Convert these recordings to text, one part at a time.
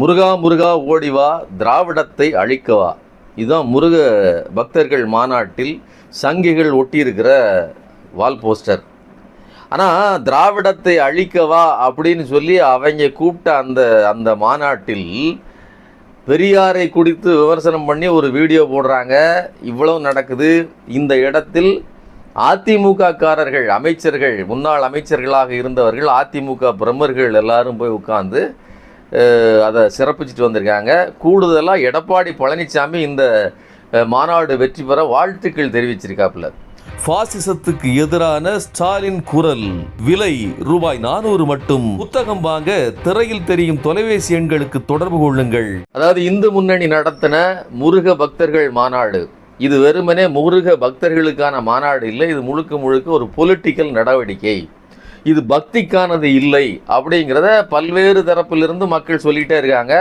முருகா முருகா ஓடிவா திராவிடத்தை அழிக்கவா இதுதான் முருக பக்தர்கள் மாநாட்டில் சங்கிகள் ஒட்டியிருக்கிற வால் போஸ்டர். ஆனால் திராவிடத்தை அழிக்கவா அப்படின்னு சொல்லி அவங்க கூப்பிட்ட அந்த அந்த மாநாட்டில் பெரியாரை குறித்து விமர்சனம் பண்ணி ஒரு வீடியோ போடுறாங்க. இவ்வளவு நடக்குது. இந்த இடத்தில் அதிமுகக்காரர்கள் அமைச்சர்கள் முன்னாள் அமைச்சர்களாக இருந்தவர்கள் அதிமுக பிரமர்கள் எல்லாரும் போய் உட்காந்து அதை சிறப்பிச்சுட்டு வந்திருக்காங்க. கூடுதலாக எடப்பாடி பழனிசாமி இந்த மாநாடு வெற்றி பெற வாழ்த்துக்கள் தெரிவிச்சிருக்காப்புல. பாசிசத்துக்கு எதிரான ஸ்டாலின் குரல். விலை ரூபாய் நானூறு மட்டும். புத்தகம் வாங்க திரையில் தெரியும் தொலைபேசி எண்களுக்கு தொடர்பு கொள்ளுங்கள். அதாவது இந்து முன்னணி நடத்தின முருக பக்தர்கள் மாநாடு. இது வெறுமனே முருக பக்தர்களுக்கான மாநாடு இல்லை இது முழுக்க முழுக்க ஒரு பொலிட்டிக்கல் நடவடிக்கை. இது பக்திக்கானது இல்லை அப்படிங்கிறத பல்வேறு தரப்பிலிருந்து மக்கள் சொல்லிகிட்டே இருக்காங்க.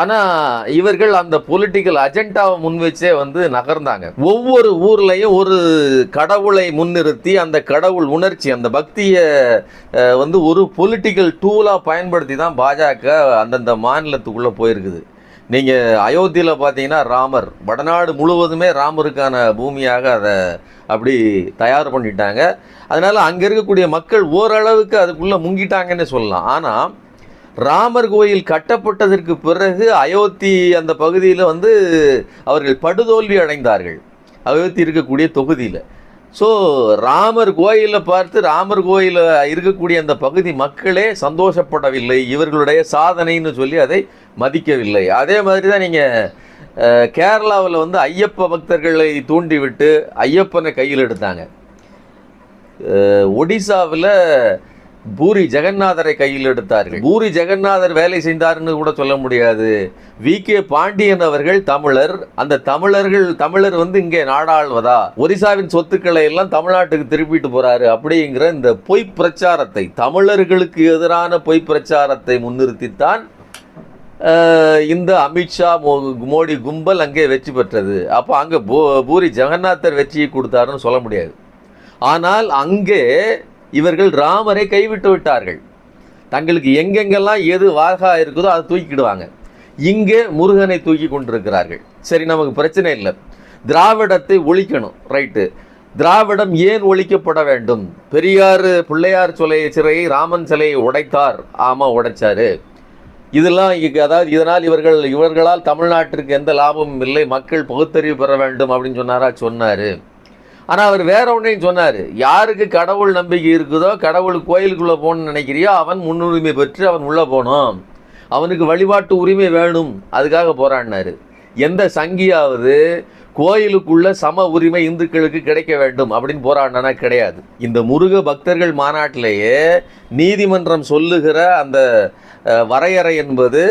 ஆனால் இவர்கள் அந்த பொலிட்டிக்கல் அஜெண்டாவை முன்வச்சே வந்து நகர்ந்தாங்க. ஒவ்வொரு ஊர்லேயும் ஒரு கடவுளை முன்னிறுத்தி அந்த கடவுள் உணர்ச்சி அந்த பக்தியை வந்து ஒரு பொலிட்டிக்கல் டூலாக பயன்படுத்தி தான் பாஜக அந்தந்த மாநிலத்துக்குள்ளே போயிருக்குது. நீங்கள் அயோத்தியில் பார்த்தீங்கன்னா ராமர். வடநாடு முழுவதுமே ராமருக்கான பூமியாக அதை அப்படி தயார் பண்ணிட்டாங்க. அதனால் அங்கே இருக்கக்கூடிய மக்கள் ஓரளவுக்கு அதுக்குள்ளே முங்கிட்டாங்கன்னு சொல்லலாம். ஆனால் ராமர் கோயில் கட்டப்பட்டதற்கு பிறகு அயோத்தி அந்த பகுதியில் வந்து அவர்கள் படுதோல்வி அடைந்தார்கள். அயோத்தி இருக்கக்கூடிய தொகுதியில். ஸோ ராமர் கோயிலை பார்த்து ராமர் கோயிலில் இருக்கக்கூடிய அந்த பகுதி மக்களே சந்தோஷப்படவில்லை. இவர்களுடைய சாதனைன்னு சொல்லி அதை மதிக்கவில்லை. அதே மாதிரி தான் நீங்கள் கேரளாவில் வந்து ஐயப்ப பக்தர்களை தூண்டிவிட்டு ஐயப்பனை கையில் எடுத்தாங்க. ஒடிசாவில் பூரி ஜெகநாதரை கையில் எடுத்தார்கள். பூரி ஜெகநாதர் வேலை செய்தார்னு கூட சொல்ல முடியாது. வி. கே. பாண்டியன் அவர்கள் தமிழர். அந்த தமிழர்கள் தமிழர் வந்து இங்கே நாடாள்வதா? ஒரிசாவின் சொத்துக்களை எல்லாம் தமிழ்நாட்டுக்கு திருப்பிட்டு போறாரு. அப்படிங்கிற இந்த பொய் பிரச்சாரத்தை தமிழர்களுக்கு எதிரான பொய் பிரச்சாரத்தை முன்னிறுத்தித்தான் இந்த அமித்ஷா மோ- மோடி கும்பல் அங்கே வெற்றி பெற்றது. அப்போ அங்கே பூரி ஜெகநாதர் வெற்றியை கொடுத்தாருன்னு சொல்ல முடியாது. ஆனால் அங்கே இவர்கள் ராமரை கைவிட்டு விட்டார்கள். தங்களுக்கு எங்கெங்கெல்லாம் எது வாகா இருக்குதோ அதை தூக்கிடுவாங்க இங்கே முருகனை தூக்கி கொண்டிருக்கிறார்கள். சரி நமக்கு பிரச்சனை இல்லை. திராவிடத்தை ஒழிக்கணும் ரைட்டு. திராவிடம் ஏன் ஒழிக்கப்பட வேண்டும்? பெரியார் பிள்ளையார் சிலை சிறையை ராமன் சிலையை உடைத்தார். ஆமாம் உடைச்சாரு. இதெல்லாம் இங்கே அதாவது இதனால் இவர்கள் இவர்களால் தமிழ்நாட்டிற்கு எந்த லாபமும் இல்லை. மக்கள் பகுத்தறிவு பெற வேண்டும் அப்படின்னு சொன்னாரா? சொன்னார். ஆனால் அவர் வேற ஒன்றையும் சொன்னார். யாருக்கு கடவுள் நம்பிக்கை இருக்குதோ கடவுள் கோயிலுக்குள்ளே போகணும்னு நினைக்கிறியோ அவன் முன்னுரிமை பெற்று அவன் உள்ளே போனோம் அவனுக்கு வழிபாட்டு உரிமை வேணும். அதுக்காக போராடினாரு. எந்த சங்கியாவது கோயிலுக்குள்ள சம உரிமை இந்துக்களுக்கு கிடைக்க வேண்டும் அப்படின்னு போராடினா கிடையாது. இந்த முருக பக்தர்கள் மாநாட்டிலேயே நீதிமன்றம் சொல்லுகிற அந்த வரையறை என்பது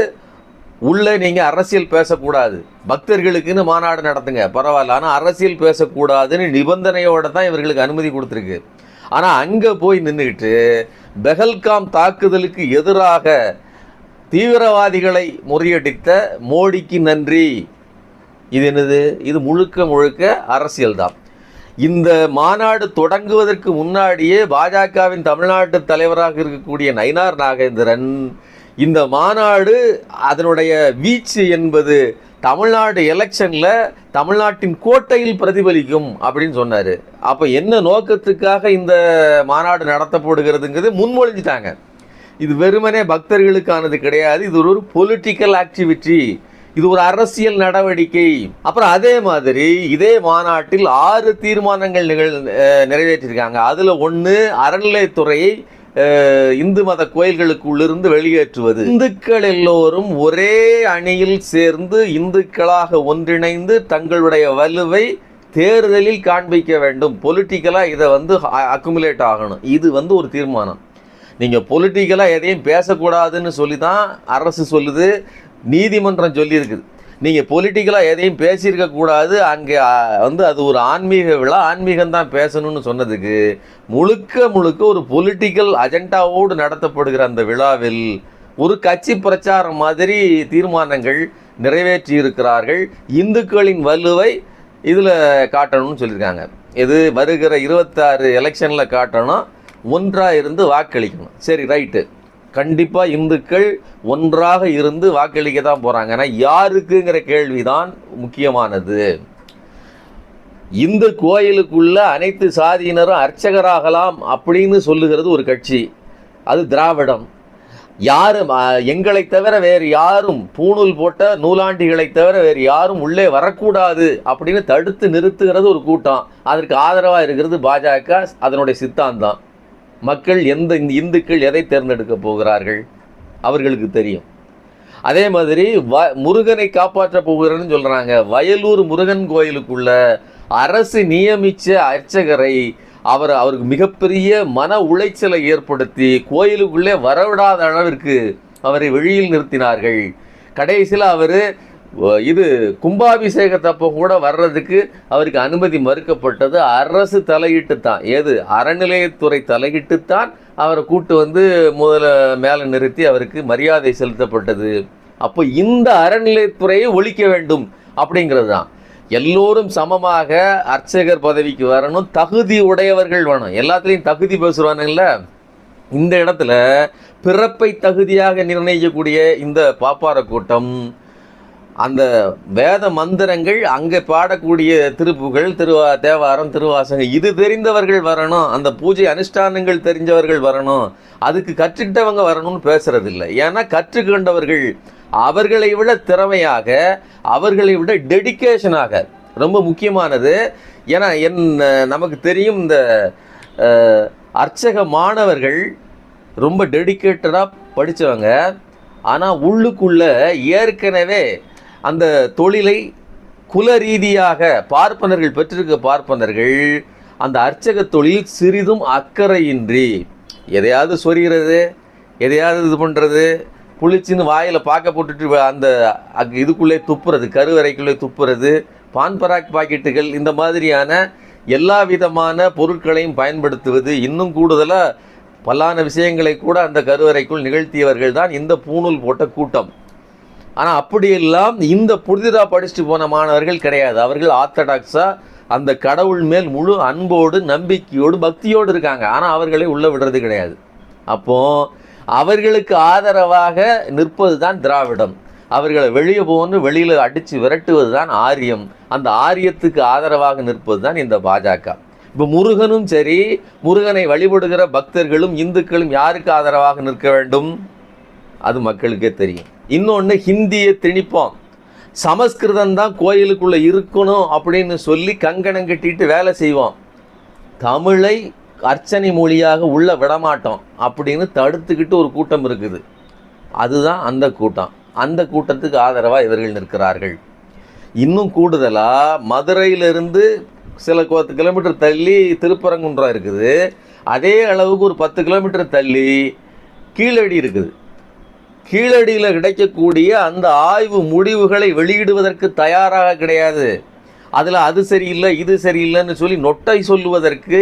உள்ளே நீங்கள் அரசியல் பேசக்கூடாது. பக்தர்களுக்குன்னு மாநாடு நடத்துங்க. பரவாயில்ல. ஆனால் அரசியல் பேசக்கூடாதுன்னு நிபந்தனையோடு தான் இவர்களுக்கு அனுமதி கொடுத்துருக்கு. ஆனால் அங்கே போய் நின்றுக்கிட்டு பெஹல்காம் தாக்குதலுக்கு எதிராக தீவிரவாதிகளை முறியடித்த மோடிக்கு நன்றி. இது என்னது? இது முழுக்க முழுக்க அரசியல்தான் இந்த மாநாடு தொடங்குவதற்கு முன்னாடியே பாஜகவின் தமிழ்நாட்டு தலைவராக இருக்கக்கூடிய நயினார் நாகேந்திரன் இந்த மாநாடு அதனுடைய வீச்சு என்பது தமிழ்நாடு எலெக்ஷனில் தமிழ்நாட்டின் கோட்டையில் பிரதிபலிக்கும் அப்படின்னு சொன்னார். அப்போ என்ன நோக்கத்துக்காக இந்த மாநாடு நடத்தப்படுகிறதுங்கிறது முன்மொழிஞ்சிட்டாங்க. இது வெறுமனே பக்தர்களுக்கானது கிடையாது. இது ஒரு பொலிட்டிக்கல் ஆக்டிவிட்டி இது ஒரு அரசியல் நடவடிக்கை. அப்புறம் அதே மாதிரி இதே மாநாட்டில் ஆறு தீர்மானங்கள் நிகழ் நிறைவேற்றிருக்காங்க. நிறைவேற்றியிருக்காங்க ஒன்று அறநிலையத்துறையை இந்து மத கோயில்களுக்குள்ளிருந்து வெளியேற்றுவது. இந்துக்கள் எல்லோரும் ஒரே அணியில் சேர்ந்து இந்துக்களாக ஒன்றிணைந்து தங்களுடைய வலுவை தேர்தலில் காண்பிக்க வேண்டும். பொலிட்டிக்கலாக இதை வந்து அக்குமுலேட் ஆகணும். இது வந்து ஒரு தீர்மானம். நீங்கள் பொலிட்டிக்கலாக எதையும் பேசக்கூடாதுன்னு சொல்லி தான் அரசு சொல்லுது நீதிமன்றம் சொல்லியிருக்குது. நீங்கள் பொலிட்டிக்கலாக எதையும் பேசியிருக்க கூடாது. அங்கே வந்து அது ஒரு ஆன்மீக விழா. ஆன்மீகம் தான் பேசணும்னு சொன்னதுக்கு முழுக்க முழுக்க ஒரு பொலிட்டிக்கல் அஜெண்டாவோடு நடத்தப்படுகிற அந்த விழாவில் ஒரு கட்சி பிரச்சாரம் மாதிரி தீர்மானங்கள் நிறைவேற்றி இருக்கிறார்கள் இந்துக்களின் வலுவை இதில் காட்டணும்னு சொல்லியிருக்காங்க. இது வருகிற இருபத்தாறு எலெக்ஷனில் காட்டணும். ஒன்றாக இருந்து வாக்களிக்கணும். சரி ரைட்டு கண்டிப்பாக இந்துக்கள் ஒன்றாக இருந்து வாக்களிக்க தான் போகிறாங்க ஏன்னா யாருக்குங்கிற கேள்விதான் முக்கியமானது. இந்த கோயிலுக்குள்ள அனைத்து சாதியினரும் அர்ச்சகராகலாம் அப்படின்னு சொல்லுகிறது ஒரு கட்சி. அது திராவிடம். யாரும் எங்களை தவிர வேறு யாரும் பூணூல் போட்ட நூலாண்டிகளை தவிர வேறு யாரும் உள்ளே வரக்கூடாது அப்படின்னு தடுத்து நிறுத்துகிறது ஒரு கூட்டம். அதற்கு ஆதரவாக இருக்கிறது பாஜக அதனுடைய சித்தாந்தம். மக்கள் எந்த இந்த இந்துக்கள் எதை தேர்ந்தெடுக்க போகிறார்கள்? அவர்களுக்கு தெரியும். அதே மாதிரி வ முருகனை காப்பாற்ற போகிறேன்னு சொல்கிறாங்க வயலூர் முருகன் கோயிலுக்குள்ள அரசு நியமித்த அர்ச்சகரை அவர் அவருக்கு மிகப்பெரிய மன உளைச்சலை ஏற்படுத்தி கோயிலுக்குள்ளே வரவிடாத அளவிற்கு அவரை வெளியில் நிறுத்தினார்கள். கடைசியில் அவர் இது கும்பாபிஷேகத்தப்போ கூட வர்றதுக்கு அவருக்கு அனுமதி மறுக்கப்பட்டது. அரசு தலையிட்டு தான் ஏது? அறநிலையத்துறை தலையிட்டு தான் அவரை கூட்டு வந்து முதல்ல மேலே நிறுத்தி அவருக்கு மரியாதை செலுத்தப்பட்டது. அப்போ இந்த அறநிலையத்துறையை ஒழிக்க வேண்டும் அப்படிங்கிறது தான் எல்லோரும் சமமாக அர்ச்சகர் பதவிக்கு வரணும். தகுதி உடையவர்கள் வேணும். எல்லாத்துலேயும் தகுதி பேசுகிறானுங்கள இந்த இடத்துல பிறப்பை தகுதியாக நிர்ணயிக்கக்கூடிய இந்த பாப்பார கூட்டம் அந்த வேத மந்திரங்கள் அங்கே பாடக்கூடிய திருப்புகள் திருவா தேவாரம் திருவாசகம் இது தெரிந்தவர்கள் வரணும் அந்த பூஜை அனுஷ்டானங்கள் தெரிஞ்சவர்கள் வரணும் அதுக்கு கற்றுக்கிட்டவங்க வரணும்னு பேசுகிறது இல்லை ஏன்னா கற்றுக்கொண்டவர்கள் அவர்களை விட திறமையாக அவர்களை விட டெடிகேஷனாக ரொம்ப முக்கியமானது. ஏன்னா என் நமக்கு தெரியும் இந்த அர்ச்சக மாணவர்கள் ரொம்ப டெடிக்கேட்டடாக படித்தவங்க ஆனால் உள்ளுக்குள்ளே ஏற்கனவே அந்த தொழிலை குல ரீதியாக பார்ப்பனர்கள் பெற்றிருக்க பார்ப்பனர்கள் அந்த அர்ச்சக தொழில் சிறிதும் அக்கறையின்றி எதையாவது சொரிகிறது எதையாவது இது பண்ணுறது புளிச்சின்னு வாயில் பார்க்க போட்டுட்டு அந்த அக் இதுக்குள்ளே துப்புறது கருவறைக்குள்ளே துப்புறது பான்பராக் பாக்கெட்டுகள் இந்த மாதிரியான எல்லா விதமான பொருட்களையும் பயன்படுத்துவது இன்னும் கூடுதலாக பல்லான விஷயங்களை கூட அந்த கருவறைக்குள் நிகழ்த்தியவர்கள் தான் இந்த பூணூல் போட்ட கூட்டம். ஆனால் அப்படியெல்லாம் இந்த புதிதாக படிச்சுட்டு போன மாணவர்கள் கிடையாது. அவர்கள் ஆர்த்தடாக்ஸாக அந்த கடவுள் மேல் முழு அன்போடு நம்பிக்கையோடு பக்தியோடு இருக்காங்க. ஆனால் அவர்களை உள்ளே விடுறது கிடையாது. அப்போது அவர்களுக்கு ஆதரவாக நிற்பது தான் திராவிடம். அவர்களை வெளியே போன்னு வெளியில் அடித்து விரட்டுவது தான் ஆரியம். அந்த ஆரியத்துக்கு ஆதரவாக நிற்பது தான் இந்த பாஜக. இப்போ முருகனும் சரி முருகனை வழிபடுகிற பக்தர்களும் இந்துக்களும் யாருக்கு ஆதரவாக நிற்க வேண்டும்? அது மக்களுக்கே தெரியும். இன்னொன்று ஹிந்தியை திணிப்போம். சமஸ்கிருதம் தான் கோயிலுக்குள்ளே இருக்கணும் அப்படின்னு சொல்லி கங்கணம் கட்டிட்டு வேலை செய்வோம். தமிழை அர்ச்சனை மொழியாக உள்ளே விடமாட்டோம் அப்படின்னு தடுத்துக்கிட்டு ஒரு கூட்டம் இருக்குது. அதுதான் அந்த கூட்டம். அந்த கூட்டத்துக்கு ஆதரவாக இவர்கள் நிற்கிறார்கள். இன்னும் கூடுதலாக மதுரையிலிருந்து சில பத்து கிலோமீட்டர் தள்ளி திருப்பரங்குன்றம் இருக்குது. அதே அளவுக்கு ஒரு பத்து கிலோமீட்டர் தள்ளி கீழடி இருக்குது. கீழடியில் கிடைக்கக்கூடிய அந்த ஆய்வு முடிவுகளை வெளியிடுவதற்கு தயாராக கிடையாது. அதில் அது சரியில்லை இது சரியில்லைன்னு சொல்லி நொட்டை சொல்லுவதற்கு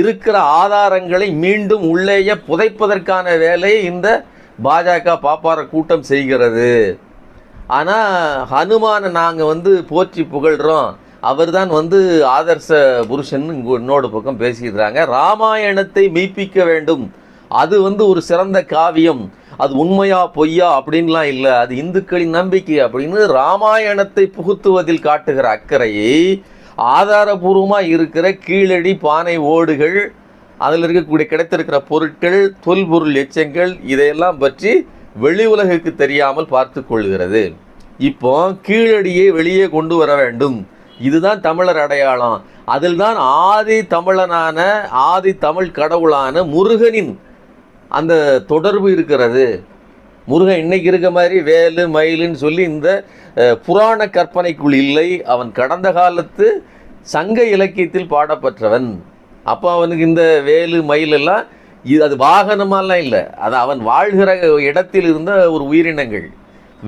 இருக்கிற ஆதாரங்களை மீண்டும் உள்ளேயே புதைப்பதற்கான வேலையை இந்த பாஜக பாப்பார கூட்டம் செய்கிறது. ஆனால் ஹனுமானை நாங்கள் வந்து போற்றி புகழ்கிறோம் அவர் தான் வந்து ஆதர்ச புருஷன் இன்னொரு பக்கம் பேசிடுறாங்க ராமாயணத்தை மெய்ப்பிக்க வேண்டும். அது வந்து ஒரு சிறந்த காவியம். அது உண்மையா பொய்யா அப்படின்லாம் இல்லை. அது இந்துக்களின் நம்பிக்கை அப்படின்னு ராமாயணத்தை புகுத்துவதில் காட்டுகிற அக்கறையை ஆதாரபூர்வமாக இருக்கிற கீழடி பானை ஓடுகள் அதில் இருக்கக்கூடிய கிடைத்திருக்கிற பொருட்கள் தொல்பொருள் எச்சங்கள் இதையெல்லாம் பற்றி வெளி உலகுக்கு தெரியாமல் பார்த்து கொள்கிறது. இப்போ கீழடியை வெளியே கொண்டு வர வேண்டும். இதுதான் தமிழர் அடையாளம். அதில் தான் ஆதி தமிழனான ஆதி தமிழ் கடவுளான முருகனின் அந்த தொடர்பு இருக்கிறது. முருகன் இன்னைக்கு இருக்க மாதிரி வேலு மயிலுன்னு சொல்லி இந்த புராண கற்பனைக்குள் இல்லை. அவன் கடந்த காலத்து சங்க இலக்கியத்தில் பாடப்பெற்றவன். அப்போ அவனுக்கு இந்த வேலு மயில் எல்லாம் இது அது வாகனமாலாம் இல்லை. அது அவன் வாழ்கிற இடத்தில் இருந்த ஒரு உயிரினங்கள்.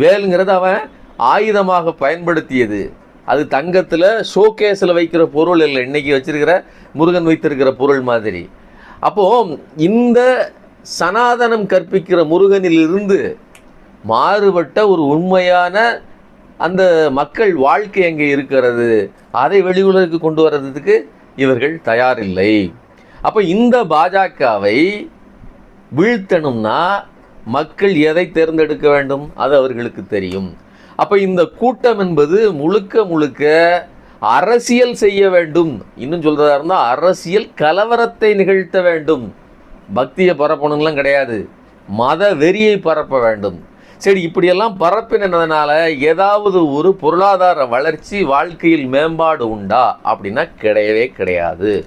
வேலுங்கிறது அவன் ஆயுதமாக பயன்படுத்தியது. அது தங்கத்தில் ஷோகேஸில் வைக்கிற பொருள் இல்லை. இன்றைக்கி வச்சிருக்கிற முருகன் வைத்திருக்கிற பொருள் மாதிரி. அப்போது இந்த சனாதனம் கற்பிக்கிற முருகனிலிருந்து மாறுபட்ட ஒரு உண்மையான அந்த மக்கள் வாழ்க்கை எங்கே இருக்கிறது அதை வெளி கொண்டு வர்றதுக்கு இவர்கள் தயாரில்லை. அப்போ இந்த பாஜகவை வீழ்த்தணும்னா மக்கள் எதை தேர்ந்தெடுக்க வேண்டும்? அது அவர்களுக்கு தெரியும். அப்போ இந்த கூட்டம் என்பது முழுக்க முழுக்க அரசியல் செய்ய வேண்டும். இன்னும் சொல்கிறதா இருந்தால் அரசியல் கலவரத்தை நிகழ்த்த வேண்டும். பக்தியை பரப்பணும்லாம் கிடையாது. மத வெறியை பரப்ப வேண்டும். சரி இப்படியெல்லாம் பரப்பினதுனால ஏதாவது ஒரு பொருளாதார வளர்ச்சி வாழ்க்கையில் மேம்பாடு உண்டா? அப்படின்னா கிடையவே கிடையாது.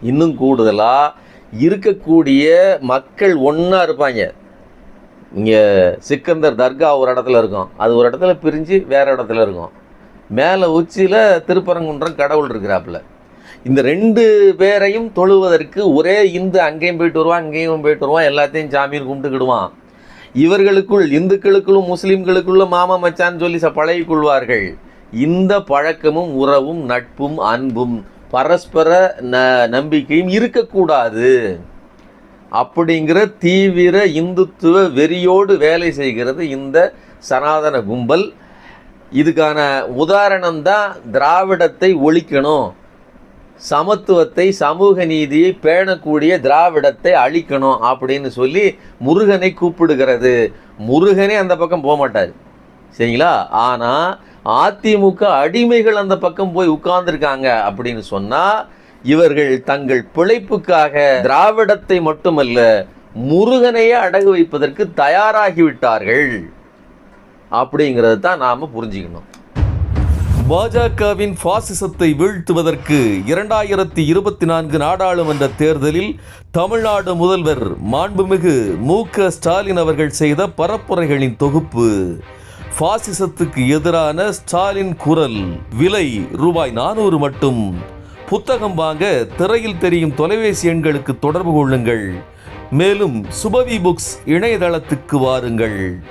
இன்னும் கூடுதலாக இருக்கக்கூடிய மக்கள் ஒன்றா இருப்பாங்க. இங்கே சிக்கந்தர் தர்கா ஒரு இடத்துல இருக்கும். அது ஒரு இடத்துல பிரிஞ்சு வேற இடத்துல இருக்கும். மேலே உச்சியில் திருப்பரங்குன்றம் கடவுள் இருக்கிறாப்புல. இந்த ரெண்டு பேரையும் தொழுவதற்கு ஒரே இந்து அங்கேயும் போயிட்டு வருவான் அங்கேயும் போயிட்டு வருவான் எல்லாத்தையும் சாமியும் கும்பிட்டுக்கிடுவான். இவர்களுக்குள் இந்துக்களுக்குள்ளும் முஸ்லீம்களுக்குள்ள மாமா மச்சான்னு சொல்லி ச- பழகி கொள்வார்கள் இந்த பழக்கமும் உறவும் நட்பும் அன்பும் பரஸ்பர ந நம்பிக்கையும் இருக்கக்கூடாது. அப்படிங்கிற தீவிர இந்துத்துவ வெறியோடு வேலை செய்கிறது இந்த சனாதன கும்பல். இதுக்கான உதாரணம் தான் திராவிடத்தை ஒழிக்கணும். சமத்துவத்தை சமூக நீதியை பேணக்கூடிய திராவிடத்தை அழிக்கணும் அப்படின்னு சொல்லி முருகனை கூப்பிடுகிறது. முருகனே அந்த பக்கம் போக மாட்டார். சரிங்களா? ஆனால் அதிமுக அடிமைகள் அந்த பக்கம் போய் உட்கார்ந்துருக்காங்க அப்படின்னு சொன்னால் இவர்கள் தங்கள் பிழைப்புக்காக திராவிடத்தை மட்டுமல்ல முருகனையே அடகு வைப்பதற்கு தயாராகிவிட்டார்கள் அப்படிங்கிறது தான் நாம் புரிஞ்சுக்கணும். பாஜகவின் பாசிசத்தை வீழ்த்துவதற்கு இரண்டாயிரத்தி இருபத்தி நான்கு நாடாளுமன்ற தேர்தலில் தமிழ்நாடு முதல்வர் மாண்புமிகு மு க ஸ்டாலின் அவர்கள் செய்த பரப்புரைகளின் தொகுப்பு. பாசிசத்துக்கு எதிரான ஸ்டாலின் குரல் விலை ரூபாய் நானூறு மட்டும். புத்தகம் வாங்க திரையில் தெரியும் தொலைபேசி எண்களுக்கு தொடர்பு கொள்ளுங்கள். மேலும் சுபவி புக்ஸ் இணையதளத்துக்கு வாருங்கள்.